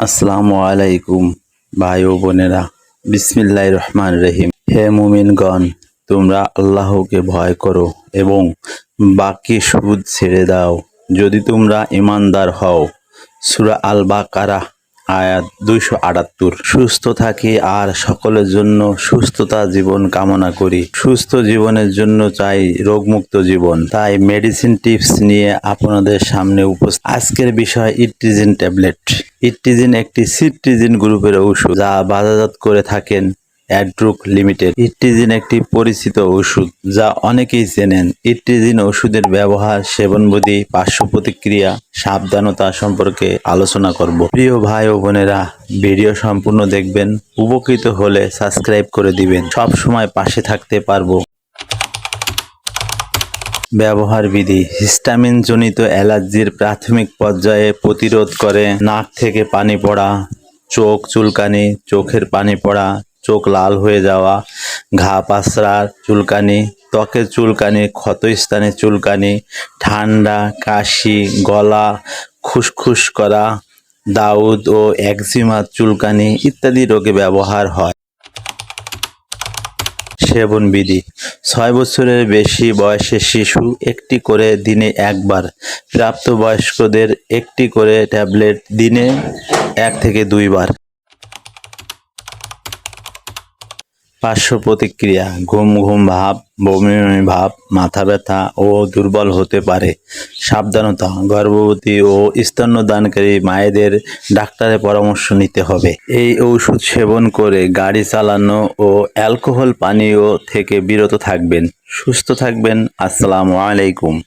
আসসালামু আলাইকুম, ভাই ও বোনেরা। বিসমিল্লাহ রহমান রহিম। হে মুমিনগণ, তোমরা আল্লাহকে ভয় করো এবং বাকি সুদ ছেড়ে দাও। যদি তোমরা ইমানদার হও, সুরা আল বাকারা আয়াত দুইশো আটাত্তর। সুস্থ থাকি আর সকলের জন্য সুস্থতা জীবন কামনা করি। সুস্থ জীবনের জন্য চাই রোগমুক্ত জীবন। তাই মেডিসিন টিপস নিয়ে আপনাদের সামনে উপস্থিত। আজকের বিষয় ইট্রিজিন ট্যাবলেট। ইট্রিজিন একটি সিট্রিজিন গ্রুপের ঔষধ যা বাজাজাত করে থাকেন অ্যাড্রুক লিমিটেড। ইট্রিজিন একটি পরিচিত ওষুধ যা অনেকেই চেনেন। ইট্রিজিন ওষুধের ব্যবহার, সেবনবিধি পার্শ্ব প্রতিক্রিয়া সাবধানতা সম্পর্কে আলোচনা করব। প্রিয় ভাই ও বোনেরা, ভিডিও সম্পূর্ণ দেখবেন, উপকৃত হলে সাবস্ক্রাইব করে দিবেন। সব সময় পাশে থাকতে পারব। ব্যবহার বিধি হিস্টামিন জনিত অ্যালার্জির প্রাথমিক পর্যায়ে প্রতিরোধ করে নাক থেকে পানি পড়া, চোখ চুলকানি, চোখের পানি পড়া চোখ লাল হয়ে যাওয়া, ঘা পাসরার চুলকানি, ত্বকের চুলকানি ক্ষতস্থানে চুলকানি, ঠান্ডা, কাশি, গলা, খুসখুস করা, দাউদ ও একজিমা চুলকানি ইত্যাদি রোগে ব্যবহার হয়। সেবন বিধি, ছয় বছরের বেশি বয়সের শিশু একটি করে দিনে একবার, প্রাপ্তবয়স্কদের একটি করে ট্যাবলেট দিনে এক থেকে দুইবার। পার্শ্ব প্রতিক্রিয়া ঘুম ঘুম ভাব বমি বমি ভাব, মাথা ব্যথা ও দুর্বল হতে পারে। সাবধানতা, গর্ভবতী ও স্তন্যদানকারী মায়েদের ডাক্তারের পরামর্শ নিতে হবে। এই ঔষধ সেবন করে গাড়ি চালানো ও অ্যালকোহল পানীয় থেকে বিরত থাকবেন। সুস্থ থাকবেন। আসসালামু আলাইকুম।